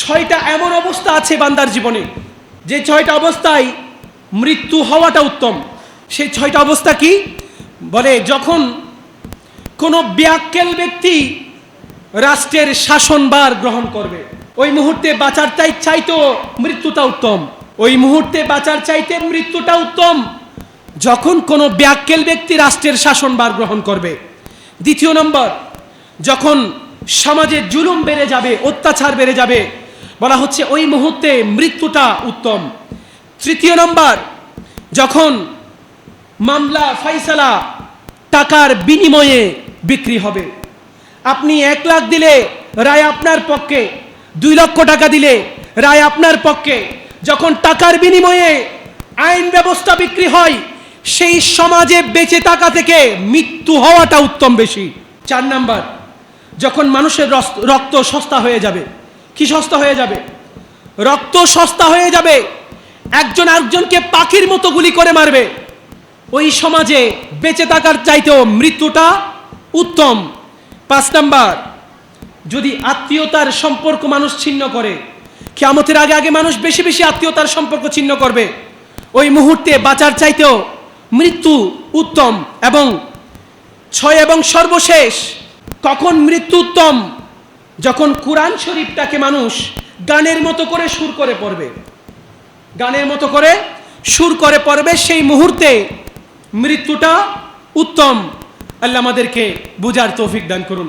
ছয়টা এমন অবস্থা আছে বান্দার জীবনে। যে ছয়টা অবস্থায় মৃত্যু হওয়াটা উত্তম। সেই ছয়টা অবস্থা কি? বলে যখন কোনো ব্যাক্কেল ব্যক্তি রাষ্ট্রের শাসনভার গ্রহণ করবে, ওই মুহূর্তে বাঁচার চাই চাইতো মৃত্যুটা উত্তম। ওই মুহূর্তে বাঁচার চাইতে মৃত্যুটা উত্তম যখন কোনো ব্যাক্কেল ব্যক্তি রাষ্ট্রের শাসনভার গ্রহণ করবে। দ্বিতীয় নম্বর, যখন সমাজে জুলুম বেড়ে যাবে, অত্যাচার বেড়ে যাবে বলা হচ্ছে ওই মুহূর্তে মৃত্যুটা উত্তম। তৃতীয় নম্বর, যখন মামলা ফাইসালা টাকার বিনিময়ে বিক্রি হবে। আপনি এক লাখ দিলে রায় আপনার পক্ষে, দুই লক্ষ টাকা দিলে রায় আপনার পক্ষে। যখন টাকার বিনিময়ে আইন ব্যবস্থা বিক্রি হয়, সেই সমাজে বেঁচে থাকা থেকে মৃত্যু হওয়াটা উত্তম বেশি। চার নাম্বার, যখন মানুষের রক্ত সস্তা হয়ে যাবে কি সস্তা হয়ে যাবে? রক্ত সস্তা হয়ে যাবে। একজন আরেকজনকে পাখির মতো গুলি করে মারবে। ওই সমাজে বেঁচে থাকার চাইতেও মৃত্যুটা উত্তম। পাঁচ নাম্বার, যদি আত্মীয়তার সম্পর্ক মানুষ ছিন্ন করে কেমতের আগে আগে মানুষ বেশি বেশি আত্মীয়তার সম্পর্ক ছিন্ন করবে। ওই মুহূর্তে বাঁচার চাইতেও মৃত্যু উত্তম এবং ছয় এবং সর্বশেষ, কখন মৃত্যু উত্তম? যখন কোরআন শরীফটাকে মানুষ গানের মতো করে সুর করে পড়বে। গানের মতো করে সুর করে পড়বে সেই মুহূর্তে মৃত্যুটা উত্তম। আল্লাহ আমাদেরকে বুঝার তৌফিক দান করুন।